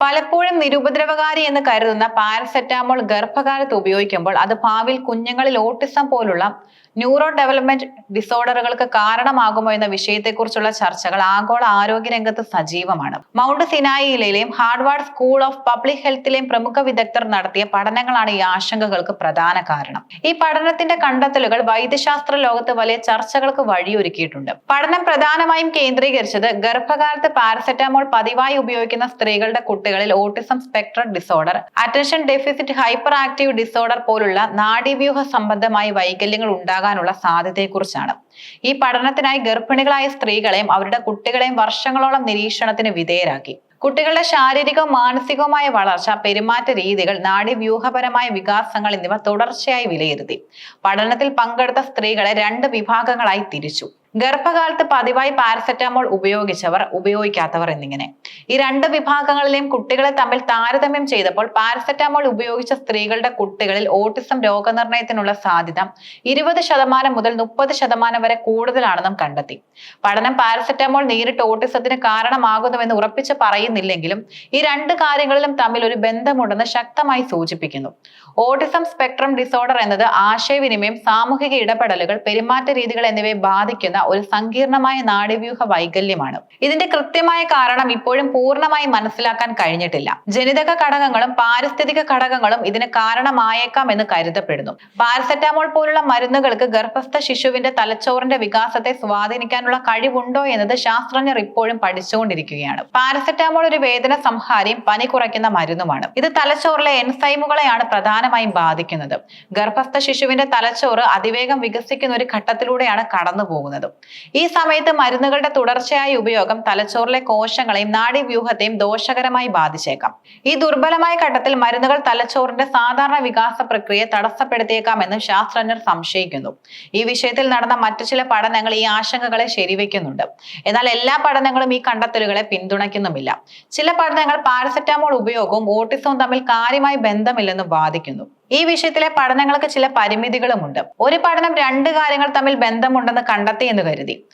പലപ്പോഴും നിരുപദ്രവകാരി എന്ന് കരുതുന്ന പാരസെറ്റാമോൾ ഗർഭകാലത്ത് ഉപയോഗിക്കുമ്പോൾ അത് ഭാവിയിൽ കുഞ്ഞുങ്ങളിൽ ഓട്ടിസം പോലുള്ള ന്യൂറോ ഡെവലപ്മെന്റ് ഡിസോർഡറുകൾക്ക് കാരണമാകുമോ എന്ന വിഷയത്തെക്കുറിച്ചുള്ള ചർച്ചകൾ ആഗോള ആരോഗ്യ രംഗത്ത് സജീവമാണ്. മൗണ്ട് സിനായിലെയും ഹാർഡ്വാർഡ് സ്കൂൾ ഓഫ് പബ്ലിക് ഹെൽത്തിലെയും പ്രമുഖ വിദഗ്ധർ നടത്തിയ പഠനങ്ങളാണ് ഈ ആശങ്കകൾക്ക് പ്രധാന കാരണം. ഈ പഠനത്തിന്റെ കണ്ടെത്തലുകൾ വൈദ്യശാസ്ത്ര ലോകത്ത് വലിയ ചർച്ചകൾക്ക് വഴിയൊരുക്കിയിട്ടുണ്ട്. പഠനം പ്രധാനമായും കേന്ദ്രീകരിച്ചത് ഗർഭകാലത്ത് പാരസെറ്റാമോൾ പതിവായി ഉപയോഗിക്കുന്ന സ്ത്രീകളുടെ കുട്ടികളിൽ autism spectrum disorder attention deficit hyperactive disorder പോലുള്ള നാഡീവ്യൂഹ സംബന്ധമായ വൈകല്യങ്ങൾ ഉണ്ടാകാനുള്ള സാധ്യതയെക്കുറിച്ചാണ്. ഈ പഠനത്തിനായി ഗർഭിണികളായ സ്ത്രീകളെയും അവരുടെ കുട്ടികളെയും വർഷങ്ങളോളം നിരീക്ഷണത്തിന് വിധേയരാക്കി. കുട്ടികളുടെ ശാരീരികവും മാനസികവുമായ വളർച്ച പെരുമാറ്റ രീതികൾ നാഡീവ്യൂഹപരമായ വികാസങ്ങൾ എന്നിവ തുടർച്ചയായി വിലയിരുത്തി. പഠനത്തിൽ പങ്കെടുത്ത സ്ത്രീകളെ രണ്ട് വിഭാഗങ്ങളായി തിരിച്ചു. ഗർഭകാലത്ത് പതിവായി പാരസെറ്റാമോൾ ഉപയോഗിച്ചവർ ഉപയോഗിക്കാത്തവർ എന്നിങ്ങനെ. ഈ രണ്ട് വിഭാഗങ്ങളിലെയും കുട്ടികളെ തമ്മിൽ താരതമ്യം ചെയ്തപ്പോൾ പാരസെറ്റാമോൾ ഉപയോഗിച്ച സ്ത്രീകളുടെ കുട്ടികളിൽ ഓട്ടിസം രോഗനിർണയത്തിനുള്ള സാധ്യത ഇരുപത് ശതമാനം മുതൽ മുപ്പത് ശതമാനം വരെ കൂടുതലാണെന്നും കണ്ടെത്തി. പഠനം പാരസെറ്റാമോൾ നേരിട്ട് ഓട്ടിസത്തിന് കാരണമാകുന്നുവെന്ന് ഉറപ്പിച്ച് പറയുന്നില്ലെങ്കിലും ഈ രണ്ട് കാര്യങ്ങളിലും തമ്മിൽ ഒരു ബന്ധമുണ്ടെന്ന് ശക്തമായി സൂചിപ്പിക്കുന്നു. ഓട്ടിസം സ്പെക്ട്രം ഡിസോർഡർ എന്നത് ആശയവിനിമയം സാമൂഹിക ഇടപെടലുകൾ പെരുമാറ്റ രീതികൾ എന്നിവയെ ബാധിക്കുന്ന ഒരു സങ്കീർണമായ നാഡീവ്യൂഹ വൈകല്യമാണ്. ഇതിന്റെ കൃത്യമായ കാരണം ഇപ്പോഴും പൂർണമായി മനസ്സിലാക്കാൻ കഴിഞ്ഞിട്ടില്ല. ജനിതക ഘടകങ്ങളും പാരിസ്ഥിതിക ഘടകങ്ങളും ഇതിന് കാരണമായേക്കാം എന്ന് കരുതപ്പെടുന്നു. പാരസെറ്റാമോൾ പോലുള്ള മരുന്നുകൾക്ക് ഗർഭസ്ഥ ശിശുവിന്റെ തലച്ചോറിന്റെ വികാസത്തെ സ്വാധീനിക്കാനുള്ള കഴിവുണ്ടോ എന്നത് ശാസ്ത്രജ്ഞർ ഇപ്പോഴും പഠിച്ചുകൊണ്ടിരിക്കുകയാണ്. പാരസെറ്റാമോൾ ഒരു വേദന സംഹാരിയും പനി കുറയ്ക്കുന്ന മരുന്നുമാണ്. ഇത് തലച്ചോറിലെ എൻസൈമുകളെയാണ് പ്രധാനമായും ബാധിക്കുന്നത്. ഗർഭസ്ഥ ശിശുവിന്റെ തലച്ചോറ് അതിവേഗം വികസിക്കുന്ന ഒരു ഘട്ടത്തിലൂടെയാണ് കടന്നു പോകുന്നത് ഈ സമയത്ത് മരുന്നുകളുടെ തുടർച്ചയായ ഉപയോഗം തലച്ചോറിലെ കോശങ്ങളെയും നാഡീവ്യൂഹത്തെയും ദോഷകരമായി ബാധിച്ചേക്കാം. ഈ ദുർബലമായ ഘട്ടത്തിൽ മരുന്നുകൾ തലച്ചോറിന്റെ സാധാരണ വികാസ പ്രക്രിയ തടസ്സപ്പെടുത്തിയേക്കാമെന്നും ശാസ്ത്രജ്ഞർ സംശയിക്കുന്നു. ഈ വിഷയത്തിൽ നടന്ന മറ്റു ചില പഠനങ്ങൾ ഈ ആശങ്കകളെ ശരിവെക്കുന്നുണ്ട്. എന്നാൽ എല്ലാ പഠനങ്ങളും ഈ കണ്ടെത്തലുകളെ പിന്തുണയ്ക്കുന്നുമില്ല. ചില പഠനങ്ങൾ പാരസെറ്റാമോൾ ഉപയോഗവും ഓട്ടിസവും തമ്മിൽ കാര്യമായി ബന്ധമില്ലെന്ന് വാദിക്കുന്നു. ഈ വിഷയത്തിലെ പഠനങ്ങൾക്ക് ചില പരിമിതികളുമുണ്ട്. ഒരു പഠനം രണ്ട് കാര്യങ്ങൾ തമ്മിൽ ബന്ധമുണ്ടെന്ന് കണ്ടെത്തി എന്ന് കരുതി.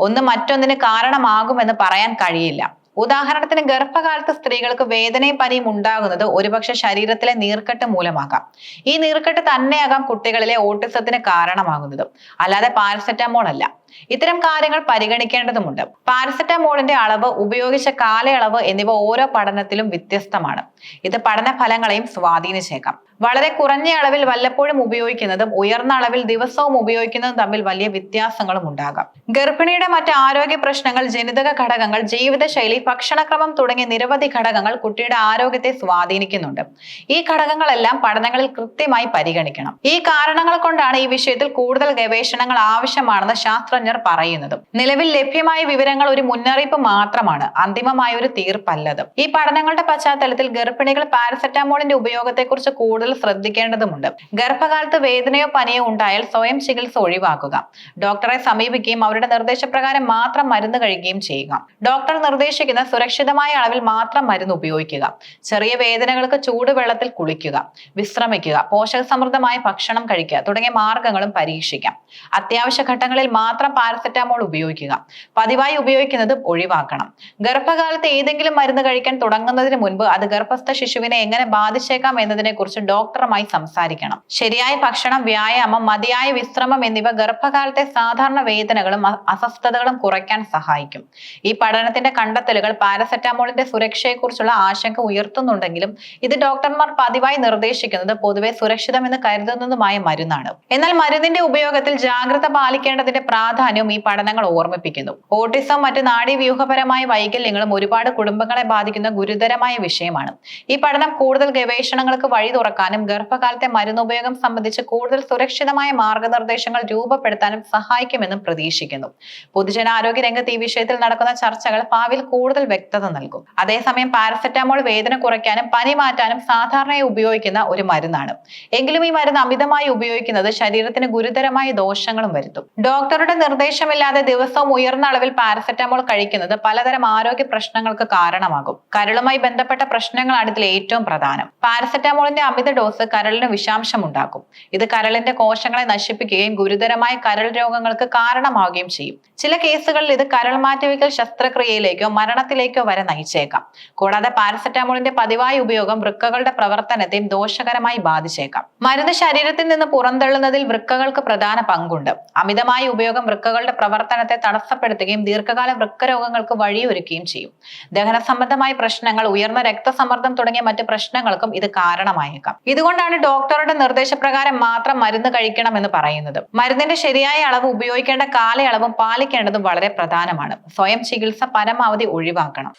ഒന്ന് മറ്റൊന്നിന് കാരണമാകുമെന്ന് പറയാൻ കഴിയില്ല. ഉദാഹരണത്തിന് ഗർഭകാലത്ത് സ്ത്രീകൾക്ക് വേദനയും പനിയും ഉണ്ടാകുന്നത് ഒരുപക്ഷെ ശരീരത്തിലെ നീർക്കെട്ട് മൂലമാകാം. ഈ നീർക്കെട്ട് തന്നെയാകാം കുട്ടികളിലെ ഓട്ടിസത്തിന് കാരണമാകുന്നത്. അല്ലാതെ പാരസെറ്റമോൾ അല്ല. ഇത്തരം കാര്യങ്ങൾ പരിഗണിക്കേണ്ടതുണ്ട് പാരസെറ്റമോളിന്റെ അളവ് ഉപയോഗിച്ച കാലയളവ് എന്നിവ ഓരോ പഠനത്തിലും വ്യത്യസ്തമാണ്. ഇത് പഠന ഫലങ്ങളെയും സ്വാധീനിച്ചേക്കാം. വളരെ കുറഞ്ഞ അളവിൽ വല്ലപ്പോഴും ഉപയോഗിക്കുന്നതും ഉയർന്ന അളവിൽ ദിവസവും ഉപയോഗിക്കുന്നതും തമ്മിൽ വലിയ വ്യത്യാസങ്ങളും ഉണ്ടാകാം. ഗർഭിണിയുടെ മറ്റ് ആരോഗ്യ പ്രശ്നങ്ങൾ ജനിതക ഘടകങ്ങൾ ജീവിതശൈലി ഭക്ഷണക്രമം തുടങ്ങിയ നിരവധി ഘടകങ്ങൾ കുട്ടിയുടെ ആരോഗ്യത്തെ സ്വാധീനിക്കുന്നുണ്ട്. ഈ ഘടകങ്ങളെല്ലാം പഠനങ്ങളിൽ കൃത്യമായി പരിഗണിക്കണം. ഈ കാരണങ്ങൾ കൊണ്ടാണ് ഈ വിഷയത്തിൽ കൂടുതൽ ഗവേഷണങ്ങൾ ആവശ്യമാണെന്ന് ശാസ്ത്രജ്ഞർ പറയുന്നതും. നിലവിൽ ലഭ്യമായ വിവരങ്ങൾ ഒരു മുന്നറിയിപ്പ് മാത്രമാണ് അന്തിമമായ ഒരു തീർപ്പല്ലത്. ഈ പഠനങ്ങളുടെ പശ്ചാത്തലത്തിൽ ഗർഭിണികൾ പാരസെറ്റാമോളിന്റെ ഉപയോഗത്തെക്കുറിച്ച് കൂടുതൽ ശ്രദ്ധിക്കേണ്ടതുണ്ട് ഗർഭകാലത്ത് വേദനയോ പനിയോ ഉണ്ടായാൽ സ്വയം ചികിത്സ ഒഴിവാക്കുക. ഡോക്ടറെ സമീപിക്കുകയും അവരുടെ നിർദ്ദേശപ്രകാരം മാത്രം മരുന്ന് കഴിക്കുകയും ചെയ്യുക. ഡോക്ടർ നിർദ്ദേശിക്കുന്ന സുരക്ഷിതമായ അളവിൽ മാത്രം മരുന്ന് ഉപയോഗിക്കുക. ചെറിയ വേദനകൾക്ക് ചൂടുവെള്ളത്തിൽ കുളിക്കുക വിശ്രമിക്കുക പോഷക സമൃദ്ധമായ ഭക്ഷണം കഴിക്കുക തുടങ്ങിയ മാർഗങ്ങളും പരീക്ഷിക്കാം. അത്യാവശ്യ ഘട്ടങ്ങളിൽ മാത്രം പാരസെറ്റാമോൾ ഉപയോഗിക്കുക. പതിവായി ഉപയോഗിക്കുന്നത് ഒഴിവാക്കണം. ഗർഭകാലത്ത് ഏതെങ്കിലും മരുന്ന് കഴിക്കാൻ തുടങ്ങുന്നതിന് മുൻപ് അത് ഗർഭസ്ഥ ശിശുവിനെ എങ്ങനെ ബാധിച്ചേക്കാം എന്നതിനെ കുറിച്ച് ഡോക്ടറുമായി സംസാരിക്കണം. ശരിയായ ഭക്ഷണം വ്യായാമം മതിയായ വിശ്രമം എന്നിവ ഗർഭകാലത്തെ സാധാരണ വേദനകളും അസ്വസ്ഥതകളും കുറയ്ക്കാൻ സഹായിക്കും. ഈ പഠനത്തിന്റെ കണ്ടെത്തലുകൾ പാരസെറ്റാമോളിന്റെ സുരക്ഷയെക്കുറിച്ചുള്ള ആശങ്ക ഉയർത്തുന്നുണ്ടെങ്കിലും ഇത് ഡോക്ടർമാർ പതിവായി നിർദ്ദേശിക്കുന്നത് പൊതുവെ സുരക്ഷിതമെന്ന് കരുതുന്നതുമായ മരുന്നാണ്. എന്നാൽ മരുന്നിന്റെ ഉപയോഗത്തിൽ ജാഗ്രത പാലിക്കേണ്ടതിന്റെ പ്രാധാന്യവും ഈ പഠനങ്ങൾ ഓർമ്മിപ്പിക്കുന്നു. ഓട്ടിസം മറ്റ് നാഡീവ്യൂഹപരമായ വൈകല്യങ്ങളും ഒരുപാട് കുടുംബങ്ങളെ ബാധിക്കുന്ന ഗുരുതരമായ വിഷയമാണ്. ഈ പഠനം കൂടുതൽ ഗവേഷണങ്ങൾക്ക് വഴി തുറക്കാനും ഗർഭകാലത്തെ മരുന്നുപയോഗം സംബന്ധിച്ച് കൂടുതൽ സുരക്ഷിതമായ മാർഗനിർദ്ദേശങ്ങൾ രൂപപ്പെടുത്താനും സഹായിക്കുമെന്നും പ്രതീക്ഷിക്കുന്നു. പൊതുജനാരോഗ്യ രംഗത്ത് ഈ വിഷയത്തിൽ നടക്കുന്ന ചർച്ചകൾ ഭാവിയിൽ കൂടുതൽ വ്യക്തത നൽകും. അതേസമയം പാരസെറ്റാമോൾ വേദന കുറയ്ക്കാനും പനി മാറ്റാനും സാധാരണയായി ഉപയോഗിക്കുന്ന ഒരു മരുന്നാണ്. എങ്കിലും ഈ മരുന്ന് അമിതമായി ഉപയോഗിക്കുന്നത് ശരീരത്തിന് ഗുരുതരമായ ദോഷങ്ങളും വരുത്തും. ഡോക്ടറുടെ നിർദ്ദേശമില്ലാതെ ദിവസവും ഉയർന്ന അളവിൽ പാരസെറ്റാമോൾ കഴിക്കുന്നത് പലതരം ആരോഗ്യ പ്രശ്നങ്ങൾക്ക് കാരണമാകും. കരളുമായി ബന്ധപ്പെട്ട പ്രശ്നങ്ങളാണ് ഇതിൽ ഏറ്റവും പ്രധാനം. പാരസെറ്റാമോളിന്റെ അമിത ഡോസ് കരളിന് വിഷാംശം ഉണ്ടാക്കും ഇത് കരളിന്റെ കോശങ്ങളെ നശിപ്പിക്കുകയും ഗുരുതരമായ കരൾ രോഗങ്ങൾക്ക് കാരണമാവുകയും ചെയ്യും. ചില കേസുകളിൽ ഇത് കരൾ മാറ്റിവയ്ക്കൽ ശസ്ത്രക്രിയയിലേക്കോ മരണത്തിലേക്കോ വരെ നയിച്ചേക്കാം. കൂടാതെ പാരസെറ്റാമോളിന്റെ പതിവായ ഉപയോഗം വൃക്കകളുടെ പ്രവർത്തനത്തെയും ദോഷകരമായി ബാധിച്ചേക്കാം. മരുന്ന് ശരീരത്തിൽ നിന്ന് പുറന്തള്ളുന്നതിൽ വൃക്കകൾക്ക് പ്രധാന പങ്കുണ്ട്. അമിതമായ ഉപയോഗം വൃക്കകളുടെ പ്രവർത്തനത്തെ തടസ്സപ്പെടുത്തുകയും ദീർഘകാല വൃക്ക രോഗങ്ങൾക്ക് വഴിയൊരുക്കുകയും ചെയ്യും. ദഹന സംബന്ധമായ പ്രശ്നങ്ങൾ ഉയർന്ന രക്തസമ്മർദ്ദം തുടങ്ങിയ മറ്റ് പ്രശ്നങ്ങൾക്കും ഇത് കാരണമായേക്കാം. ഇതുകൊണ്ടാണ് ഡോക്ടറുടെ നിർദ്ദേശപ്രകാരം മാത്രം മരുന്ന് കഴിക്കണമെന്ന് പറയുന്നത്. മരുന്നിന്റെ ശരിയായ അളവ് ഉപയോഗിക്കേണ്ട കാലയളവും പാലിക്കേണ്ടതും വളരെ പ്രധാനമാണ്. സ്വയം ചികിത്സ പരമാവധി ഒഴിവാക്കണം.